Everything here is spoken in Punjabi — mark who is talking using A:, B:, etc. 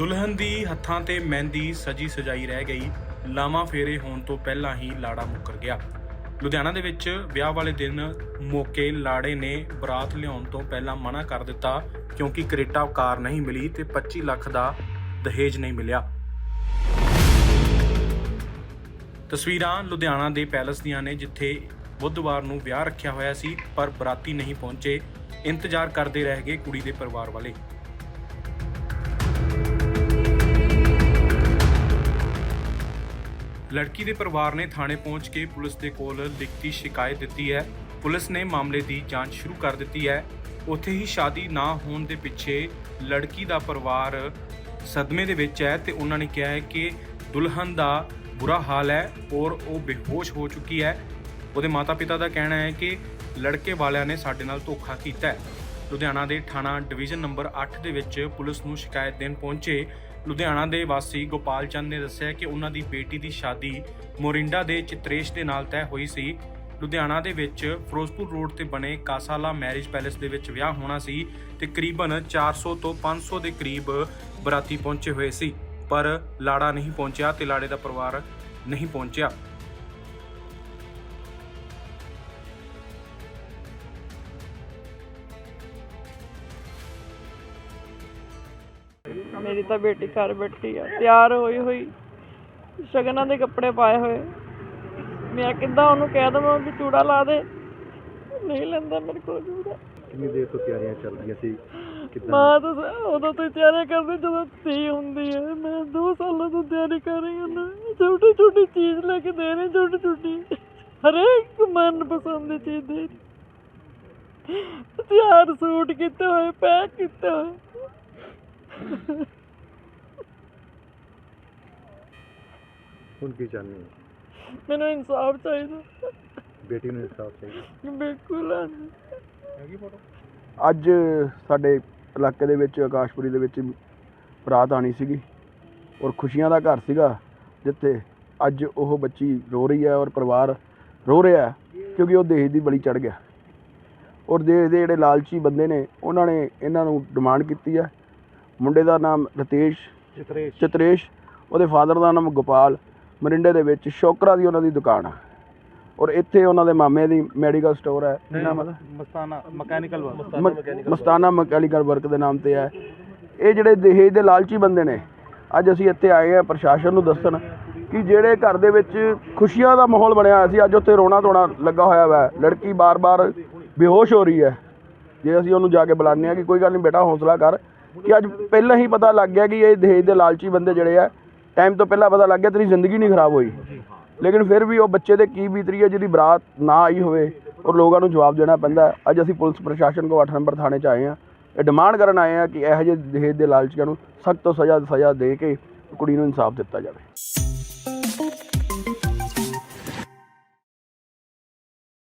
A: ਦੁਲਹਨ ਦੀ ਹੱਥਾਂ ਤੇ ਮਹਿੰਦੀ ਸਜੀ ਸਜਾਈ ਰਹਿ ਗਈ। ਲਾਵਾਂ ਫੇਰੇ ਹੋਣ ਤੋਂ ਪਹਿਲਾਂ ਹੀ ਲਾੜਾ ਮੁੱਕਰ ਗਿਆ। ਲੁਧਿਆਣਾ ਦੇ ਵਿੱਚ ਵਿਆਹ ਵਾਲੇ ਦਿਨ ਮੌਕੇ ਲਾੜੇ ਨੇ ਬਰਾਤ ਲਿਆਉਣ ਤੋਂ ਪਹਿਲਾਂ ਮਨਾ ਕਰ ਦਿੱਤਾ ਕਿਉਂਕਿ ਕਰੇਟਾ ਕਾਰ ਨਹੀਂ ਮਿਲੀ ਤੇ 25 ਲੱਖ ਦਾ ਦਹੇਜ ਨਹੀਂ ਮਿਲਿਆ। ਤਸਵੀਰਾਂ ਲੁਧਿਆਣਾ ਦੇ ਪੈਲਸ ਦੀਆਂ ਨੇ, ਜਿੱਥੇ ਬੁੱਧਵਾਰ ਨੂੰ ਵਿਆਹ ਰੱਖਿਆ ਹੋਇਆ ਸੀ, ਪਰ ਬਰਾਤੀ ਨਹੀਂ ਪਹੁੰਚੇ। ਇੰਤਜ਼ਾਰ ਕਰਦੇ ਰਹਿ ਗਏ ਕੁੜੀ ਦੇ ਪਰਿਵਾਰ ਵਾਲੇ। ਲੜਕੀ ਦੇ ਪਰਿਵਾਰ ਨੇ ਥਾਣੇ ਪਹੁੰਚ ਕੇ ਪੁਲਿਸ ਦੇ ਕੋਲ ਲਿਖਤੀ ਸ਼ਿਕਾਇਤ ਦਿੱਤੀ ਹੈ। ਪੁਲਿਸ ਨੇ ਮਾਮਲੇ ਦੀ ਜਾਂਚ ਸ਼ੁਰੂ ਕਰ ਦਿੱਤੀ ਹੈ। ਉੱਥੇ ਹੀ ਸ਼ਾਦੀ ਨਾ ਹੋਣ ਦੇ ਪਿੱਛੇ ਲੜਕੀ ਦਾ ਪਰਿਵਾਰ ਸਦਮੇ ਦੇ ਵਿੱਚ ਹੈ ਤੇ ਉਹਨਾਂ ਨੇ ਕਿਹਾ ਹੈ ਕਿ ਦੁਲਹਨ ਦਾ ਬੁਰਾ ਹਾਲ ਹੈ ਔਰ ਉਹ ਬੇਹੋਸ਼ ਹੋ ਚੁੱਕੀ ਹੈ। ਉਹਦੇ ਮਾਤਾ-ਪਿਤਾ ਦਾ ਕਹਿਣਾ ਹੈ ਕਿ ਲੜਕੇ ਵਾਲਿਆਂ ਨੇ ਸਾਡੇ ਨਾਲ ਧੋਖਾ ਕੀਤਾ ਹੈ। ਲੁਧਿਆਣਾ ਦੇ ਥਾਣਾ ਡਿਵੀਜ਼ਨ ਨੰਬਰ 8 ਦੇ ਵਿੱਚ ਪੁਲਿਸ ਨੂੰ ਸ਼ਿਕਾਇਤ ਦੇਣ ਪਹੁੰਚੇ ਲੁਧਿਆਣਾ ਦੇ ਵਾਸੀ ਗੋਪਾਲ ਚੰਦ ਨੇ ਦੱਸਿਆ ਕਿ ਉਹਨਾਂ ਦੀ ਬੇਟੀ ਦੀ ਸ਼ਾਦੀ ਮੋਰਿੰਡਾ ਦੇ ਚਿਤਰੇਸ਼ ਦੇ ਨਾਲ ਤੈਅ ਹੋਈ ਸੀ। ਲੁਧਿਆਣਾ ਦੇ ਵਿੱਚ ਫਿਰੋਜ਼ਪੁਰ ਰੋਡ ਤੇ ਬਣੇ ਕਾਸਾਲਾ ਮੈਰਿਜ ਪੈਲੇਸ ਦੇ ਵਿੱਚ ਵਿਆਹ ਹੋਣਾ ਸੀ ਤੇ ਕਰੀਬਨ 400 ਤੋਂ 500 ਦੇ ਕਰੀਬ ਬਰਾਤੀ ਪਹੁੰਚੇ ਹੋਏ ਸੀ। ਪਰ ਲਾੜਾ ਨਹੀਂ ਪਹੁੰਚਿਆ ਤੇ ਲਾੜੇ ਦਾ ਪਰਿਵਾਰ ਨਹੀਂ ਪਹੁੰਚਿਆ।
B: ਮੇਰੀ ਤਾਂ ਬੇਟੀ ਘਰ ਬੈਠੀ ਆ ਤਿਆਰ ਹੋਈ ਹੋਈ। ਸ਼ਗਨਾਂ ਦੇ ਕੱਪੜੇ ਪਾਏ ਹੋਏ। ਮੈਂ ਕਿੱਦਾਂ ਉਹਨੂੰ ਕਹਿ ਦਵਾਂ ਵੀ ਚੂੜਾ ਲਾ ਦੇ। ਨਹੀਂ ਲੈਂਦਾ ਮੇਰੇ ਕੋਲ ਚੂੜਾ।
C: ਕਿੰਨੀ ਦੇਰ ਤੋਂ ਤਿਆਰੀਆਂ ਚੱਲ ਰਹੀਆਂ ਸੀ? ਕਿੱਦਾਂ?
B: ਮਾਂ ਤਾਂ ਸ- ਉਦੋਂ ਤੋਂ ਹੀ ਤਿਆਰੀ ਕਰਦੀ ਜਦੋਂ ਧੀ ਹੁੰਦੀ ਹੈ। ਮੈਂ ਦੋ ਸਾਲਾਂ ਤੋਂ ਤਿਆਰੀ ਕਰ ਰਹੀ ਹਾਂ ਛੋਟੀ ਛੋਟੀ ਚੀਜ਼ ਲੈ ਕੇ ਦੇ ਰਹੀ ਛੋਟੀ ਛੋਟੀ ਹਰੇਕ ਮਨ ਪਸੰਦ ਦੀ ਚੀਜ਼ ਦੇ ਰਹੀ ਤਿਆਰ ਸੂਟ ਕੀਤੇ ਹੋਏ ਪੈਕ ਕੀਤੇ ਹੋਏ।
C: ਹੁਣ ਕੀ ਚਾਹੁੰਦੇ ਹੋ?
B: ਮੈਨੂੰ ਇਨਸਾਫ ਚਾਹੀਦਾ।
C: ਬੇਟੀ ਨੂੰ ਇਨਸਾਫ ਚਾਹੀਦਾ।
B: ਬਿਲਕੁਲ
D: ਅੱਜ ਸਾਡੇ ਇਲਾਕੇ ਦੇ ਵਿੱਚ ਆਕਾਸ਼ਪੁਰੀ ਦੇ ਵਿੱਚ ਬਰਾਤ ਆਣੀ ਸੀਗੀ ਔਰ ਖੁਸ਼ੀਆਂ ਦਾ ਘਰ ਸੀਗਾ ਜਿੱਥੇ ਅੱਜ ਉਹ ਬੱਚੀ ਰੋ ਰਹੀ ਹੈ ਔਰ ਪਰਿਵਾਰ ਰੋ ਰਿਹਾ ਹੈ ਕਿਉਂਕਿ ਉਹ ਦੇਸ਼ ਦੀ ਬਲੀ ਚੜ ਗਿਆ। ਔਰ ਦੇਸ਼ ਦੇ ਜਿਹੜੇ ਲਾਲਚੀ ਬੰਦੇ ਨੇ ਉਹਨਾਂ ਨੇ ਇਹਨਾਂ ਨੂੰ ਡਿਮਾਂਡ ਕੀਤੀ ਹੈ ਮੁੰਡੇ ਦਾ ਨਾਮ ਰਤੇਸ਼
C: ਚਿਤਰੇਸ਼।
D: ਚਿਤਰੇਸ਼ ਉਹਦੇ ਫਾਦਰ ਦਾ ਨਾਮ ਗੋਪਾਲ ਮਰਿੰਡੇ ਦੇ ਵਿੱਚ ਸ਼ੋਕਰਾ ਦੀ ਉਹਨਾਂ ਦੀ ਦੁਕਾਨ ਹੈ ਔਰ ਇੱਥੇ ਉਹਨਾਂ ਦੇ ਮਾਮੇ ਦੀ ਮੈਡੀਕਲ ਸਟੋਰ ਹੈ
C: ਮਸਤਾਨਾ ਮਕੈਨੀਕਲ
D: ਮ- ਮਸਤਾਨਾ ਮਕੈਨੀਕਲ ਵਰਕ ਦੇ ਨਾਮ ਤੇ ਹੈ ਇਹ ਜਿਹੜੇ ਦਹੇਜ ਦੇ ਲਾਲਚੀ ਬੰਦੇ ਨੇ ਅੱਜ ਅਸੀਂ ਇੱਥੇ ਆਏ ਆ ਪ੍ਰਸ਼ਾਸਨ ਨੂੰ ਦੱਸਣ ਕਿ ਜਿਹੜੇ ਘਰ ਦੇ ਵਿੱਚ ਖੁਸ਼ੀਆਂ ਦਾ ਮਾਹੌਲ ਬਣਿਆ ਹੋਇਆ ਸੀ ਅੱਜ ਉੱਥੇ ਰੋਣਾ ਧੋਣਾ ਲੱਗਾ ਹੋਇਆ ਵਾ। ਲੜਕੀ ਬਾਰ-ਬਾਰ ਬੇਹੋਸ਼ ਹੋ ਰਹੀ ਹੈ। ਜੇ ਅਸੀਂ ਉਹਨੂੰ ਜਾ ਕੇ ਬੁਲਾਉਂਦੇ ਆ ਕਿ ਕੋਈ ਗੱਲ ਨਹੀਂ ਬੇਟਾ ਹੌਸਲਾ ਕਰ। ਕਿ ਅੱਜ ਪਹਿਲਾਂ ਹੀ ਪਤਾ ਲੱਗ ਗਿਆ ਕਿ ਇਹ ਦਹੇਜ ਦੇ ਲਾਲਚੀ ਬੰਦੇ ਜਿਹੜੇ ਆ ਟਾਈਮ ਤੋਂ ਪਹਿਲਾਂ ਪਤਾ ਲੱਗ ਗਿਆ ਤੇਰੀ ਜ਼ਿੰਦਗੀ ਨਹੀਂ ਖਰਾਬ ਹੋਈ। ਲੇਕਿਨ ਫਿਰ ਵੀ ਉਹ ਬੱਚੇ ਦੇ ਕੀ ਬੀਤ ਰਹੀ ਹੈ ਜਿਹਦੀ ਬਰਾਤ ਨਾ ਆਈ ਹੋਵੇ ਔਰ ਲੋਕਾਂ ਨੂੰ ਜਵਾਬ ਦੇਣਾ ਪੈਂਦਾ। ਅੱਜ ਅਸੀਂ ਪੁਲਿਸ ਪ੍ਰਸ਼ਾਸਨ ਕੋ 8 ਨੰਬਰ ਥਾਣੇ 'ਚ ਆਏ ਹਾਂ। ਇਹ ਡਿਮਾਂਡ ਕਰਨ ਆਏ ਹਾਂ ਕਿ ਇਹੋ ਜਿਹੇ ਦਹੇਜ ਦੇ ਲਾਲਚੀਆਂ ਨੂੰ ਸਖਤ ਤੋਂ ਸਜ਼ਾ ਸਜ਼ਾ ਦੇ ਕੇ ਕੁੜੀ ਨੂੰ ਇਨਸਾਫ ਦਿੱਤਾ ਜਾਵੇ।